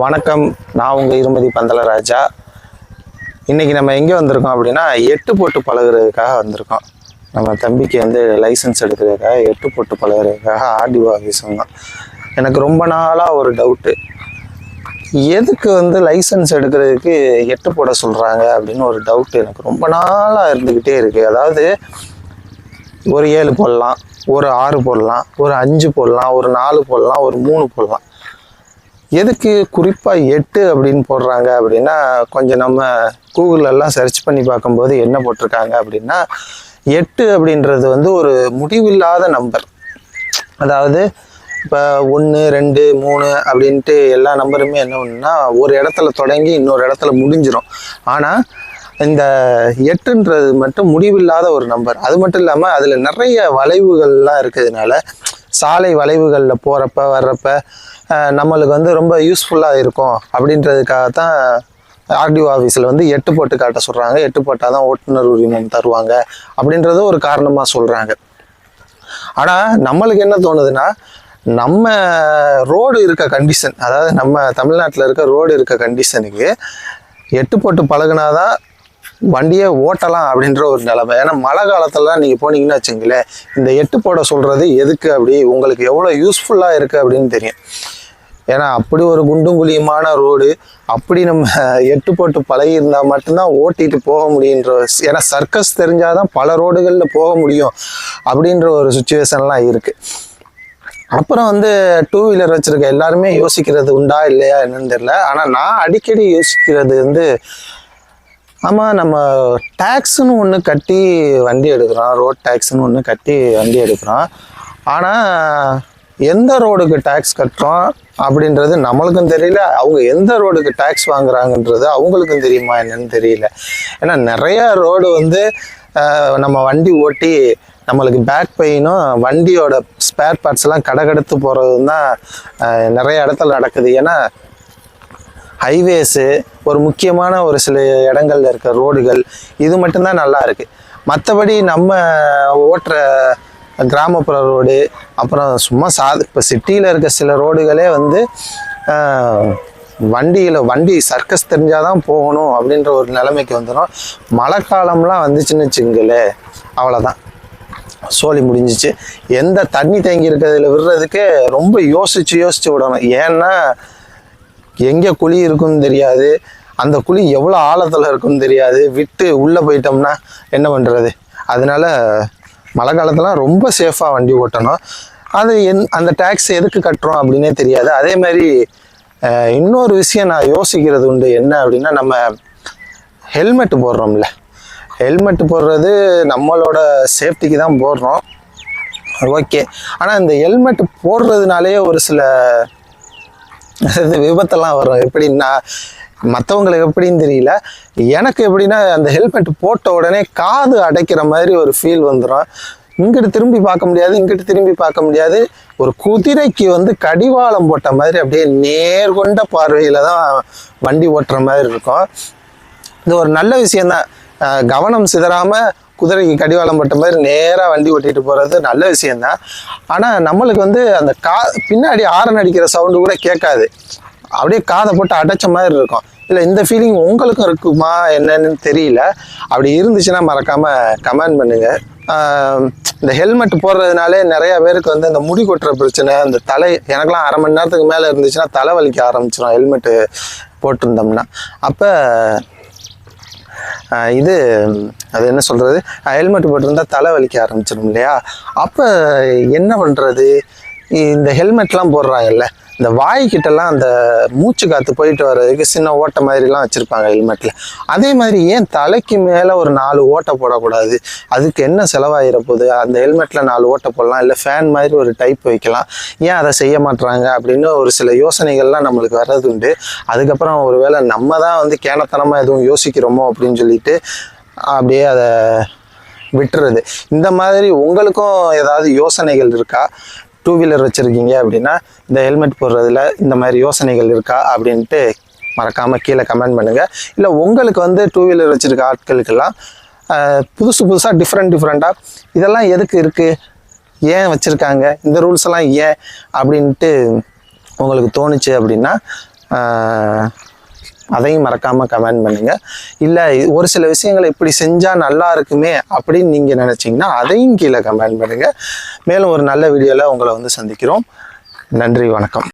வணக்கம். நான் உங்கள் இருமதி பந்தலராஜா. இன்றைக்கி நம்ம எங்கே வந்திருக்கோம் அப்படின்னா எட்டு போட்டு பழகுறதுக்காக வந்திருக்கோம். நம்ம தம்பிக்கு வந்து லைசன்ஸ் எடுக்கிறதுக்காக எட்டு போட்டு பழகுறதுக்காக ஆர்டிஓ ஆஃபீஸ் வந்தோம். எனக்கு ரொம்ப நாளாக ஒரு டவுட்டு எதுக்கு வந்து லைசன்ஸ் எடுக்கிறதுக்கு எட்டு போட சொல்கிறாங்க அப்படின்னு ஒரு டவுட் எனக்கு ரொம்ப நாளாக இருந்துக்கிட்டே இருக்குது அதாவது ஒரு ஏழு போடலாம் ஒரு ஆறு போடலாம் ஒரு அஞ்சு போடலாம் ஒரு நாலு போடலாம் ஒரு மூணு போடலாம். எதுக்கு குறிப்பாக எட்டு அப்படின்னு போடுறாங்க அப்படின்னா கொஞ்சம் நம்ம கூகுளெல்லாம் சர்ச் பண்ணி பார்க்கும்போது என்ன போட்டிருக்காங்க அப்படின்னா எட்டு அப்படின்றது வந்து ஒரு முடிவில்லாத நம்பர் அதாவது இப்போ ஒன்று ரெண்டு மூணு அப்படின்ட்டு எல்லா நம்பருமே என்ன ஒன்றுனா ஒரு இடத்துல தொடங்கி இன்னொரு இடத்துல முடிஞ்சிடும் ஆனால் இந்த எட்டுன்றது மட்டும் முடிவில்லாத ஒரு நம்பர் அது மட்டும் இல்லாமல் அதில் நிறைய வளைவுகள்லாம் இருக்கிறதுனால சாலை வளைவுகளில் போகிறப்ப வர்றப்ப நம்மளுக்கு வந்து ரொம்ப யூஸ்ஃபுல்லாக இருக்கும். அப்படின்றதுக்காக தான் ஆர்டிஓ ஆஃபீஸில் வந்து எட்டு போட்டு காட்ட சொல்கிறாங்க எட்டு போட்டால் தான் ஓட்டுநர் உரிமம் தருவாங்க. அப்படின்றதும் ஒரு காரணமாக சொல்கிறாங்க ஆனால் நம்மளுக்கு என்ன தோணுதுன்னா நம்ம ரோடு இருக்க கண்டிஷன் அதாவது நம்ம தமிழ்நாட்டில் இருக்க ரோடு இருக்க கண்டிஷனுக்கு எட்டு போட்டு பழகினாதான் வண்டியை ஓட்டலாம் அப்படின்ற ஒரு நிலைமை. ஏன்னா மழை காலத்திலலாம் நீங்கள் போனீங்கன்னா வச்சுங்களேன் இந்த எட்டு போட சொல்கிறது எதுக்கு அப்படி? உங்களுக்கு எவ்வளோ யூஸ்ஃபுல்லாக இருக்குது அப்படின்னு தெரியும். ஏன்னா அப்படி ஒரு குண்டும் குழியுமான ரோடு அப்படி நம்ம எட்டு போட்டு பழகி இருந்தால் மட்டும்தான் ஓட்டிட்டு போக முடியுன்ற ஏன்னா சர்க்கஸ் தெரிஞ்சால் தான் பல ரோடுகளில் போக முடியும் அப்படின்ற ஒரு சுச்சுவேஷன்லாம் இருக்குது அப்புறம் வந்து டூ வீலர் வச்சுருக்க எல்லாருமே யோசிக்கிறது உண்டா இல்லையா என்னன்னு தெரியல. ஆனால் நான் அடிக்கடி யோசிக்கிறது வந்து ஆமாம் நம்ம டேக்ஸ்னு ஒன்று கட்டி வண்டி எடுக்கிறோம். ரோட் டேக்ஸ்னு ஒன்று கட்டி வண்டி எடுக்கிறோம். ஆனால் எந்த ரோடுக்கு டேக்ஸ் கட்டுறோம் அப்படின்றது நம்மளுக்கும் தெரியல. அவங்க எந்த ரோடுக்கு டேக்ஸ் வாங்குறாங்கன்றது அவங்களுக்கும் தெரியுமா என்னன்னு தெரியல. ஏன்னா நிறைய ரோடு வந்து நம்ம வண்டி ஓட்டி நம்மளுக்கு பேக் பெயினும் வண்டியோட ஸ்பேர் பார்ட்ஸ்லாம் கடகடுத்து போகிறது தான் நிறைய இடத்துல நடக்குது. ஏன்னா ஹைவேஸு ஒரு முக்கியமான ஒரு சில இடங்கள்ல இருக்க ரோடுகள் இது மட்டும்தான் நல்லா இருக்குது மற்றபடி நம்ம ஓட்டுற கிராமப்புற ரோடு அப்புறம் சும்மா சா இப்போ சிட்டியில் இருக்க சில ரோடுகளே வந்து வண்டியில் வண்டி சர்க்கஸ் தெரிஞ்சால் தான் போகணும் அப்படின்ற ஒரு நிலைமைக்கு வந்துடும் மழை காலம்லாம் வந்துச்சுன்னு வச்சுங்களே அவ்வளோதான் சோழி முடிஞ்சிச்சு. எந்த தண்ணி தேங்கி இருக்கிறதுல விடுறதுக்கு ரொம்ப யோசித்து யோசித்து விடணும். ஏன்னா எங்கே குழி இருக்குன்னு தெரியாது. அந்த குழி எவ்வளோ ஆழத்தில் இருக்குன்னு தெரியாது. விட்டு உள்ளே போயிட்டோம்னா என்ன பண்ணுறது அதனால மழை காலத்துலாம் ரொம்ப சேஃபாக வண்டி ஓட்டணும். அது என் அந்த டேக்ஸ் எதுக்கு கட்டுறோம் அப்படின்னே தெரியாது. அதே மாதிரி இன்னொரு விஷயம் நான் யோசிக்கிறது உண்டு. என்ன அப்படின்னா நம்ம ஹெல்மெட் போடுறோம்ல. ஹெல்மெட் போடுறது நம்மளோட சேஃப்டிக்கு தான் போடுறோம். ஓகே. ஆனால் இந்த ஹெல்மெட் போடுறதுனாலே ஒரு சில அது விபத்தெல்லாம் வரும். எப்படின்னா மற்றவங்களுக்கு எப்படின்னு தெரியல. எனக்கு எப்படின்னா அந்த ஹெல்மெட் போட்ட உடனே காது அடைக்கிற மாதிரி ஒரு ஃபீல் வந்துடும் இங்கிட்டு திரும்பி பார்க்க முடியாது இங்கிட்டு திரும்பி பார்க்க முடியாது. ஒரு குதிரைக்கு வந்து கடிவாளம் போட்ட மாதிரி அப்படியே நேர்கொண்ட பார்வையில் தான் வண்டி ஓட்டுற மாதிரி இருக்கும். இது ஒரு நல்ல விஷயந்தான் கவனம் சிதறாமல் குதிரைக்கு கடிவாளம் போட்ட மாதிரி நேராக வண்டி ஓட்டிட்டு போகிறது நல்ல விஷயந்தான் ஆனால் நம்மளுக்கு வந்து அந்த கா பின்னாடி ஆரன் அடிக்கிற சவுண்டு கூட கேட்காது. அப்படியே காதை போட்டு அடைச்ச மாதிரி இருக்கும். இல்லை இந்த ஃபீலிங் உங்களுக்கும் இருக்குமா என்னன்னு தெரியல. அப்படி இருந்துச்சுன்னா மறக்காமல் கமெண்ட் பண்ணுங்கள் இந்த ஹெல்மெட் போடுறதுனாலே நிறையா பேருக்கு வந்து இந்த முடி கொட்டுற பிரச்சனை இந்த தலை எனக்கெல்லாம் அரை மணி நேரத்துக்கு மேலே இருந்துச்சுன்னா தலை வலிக்க ஆரம்பிச்சிடும் ஹெல்மெட்டு போட்டிருந்தோம்னா. அப்போ இது அது என்ன சொல்கிறது ஹெல்மெட் போட்டிருந்தா தலை வலிக்க ஆரம்பிச்சிடும் இல்லையா? அப்போ என்ன பண்ணுறது இந்த ஹெல்மெட்லாம் போடுறாங்கல்ல. இந்த வாய்க்கிட்டலாம் அந்த மூச்சு காற்று போயிட்டு வர்றதுக்கு சின்ன ஓட்டை மாதிரிலாம் வச்சுருப்பாங்க ஹெல்மெட்டில் அதே மாதிரி ஏன் தலைக்கு மேலே ஒரு நாலு ஓட்டை போடக்கூடாது? அதுக்கு என்ன செலவாகிற போது அந்த ஹெல்மெட்டில் நாலு ஓட்டை போடலாம் இல்லை ஃபேன் மாதிரி ஒரு டைப் வைக்கலாம். ஏன் அதை செய்ய மாட்டுறாங்க அப்படின்னு ஒரு சில யோசனைகள்லாம் நம்மளுக்கு வர்றது உண்டு. அதுக்கப்புறம் ஒருவேளை நம்ம தான் வந்து கேனத்தனமாக எதுவும் யோசிக்கிறோமோ அப்படின்னு சொல்லிட்டு அப்படியே அதை விட்டுறது. இந்த மாதிரி உங்களுக்கும் ஏதாவது யோசனைகள் இருக்கா? டூ வீலர் வச்சுருக்கீங்க அப்படின்னா இந்த ஹெல்மெட் போடுறதுல இந்த மாதிரி யோசனைகள் இருக்கா அப்படின்ட்டு மறக்காமல் கீழே கமெண்ட் பண்ணுங்கள் இல்லை உங்களுக்கு வந்து டூ வீலர் வச்சுருக்க ஆட்களுக்கெல்லாம் புதுசு புதுசாக டிஃப்ரெண்ட் டிஃப்ரெண்ட்டாக இதெல்லாம் எதுக்கு இருக்குது ஏன் வச்சுருக்காங்க? இந்த ரூல்ஸ் எல்லாம் ஏன்? அப்படின்ட்டு உங்களுக்கு தோணுச்சு அப்படின்னா அதையும் மறக்காமல் கமெண்ட் பண்ணுங்கள் இல்லை ஒரு சில விஷயங்களை இப்படி செஞ்சால் நல்லா இருக்குமே அப்படின்னு நீங்கள் நினச்சிங்கன்னா அதையும் கீழே கமெண்ட் பண்ணுங்கள் மேலும் ஒரு நல்ல வீடியோவில் உங்களை வந்து சந்திக்கிறோம். நன்றி வணக்கம்.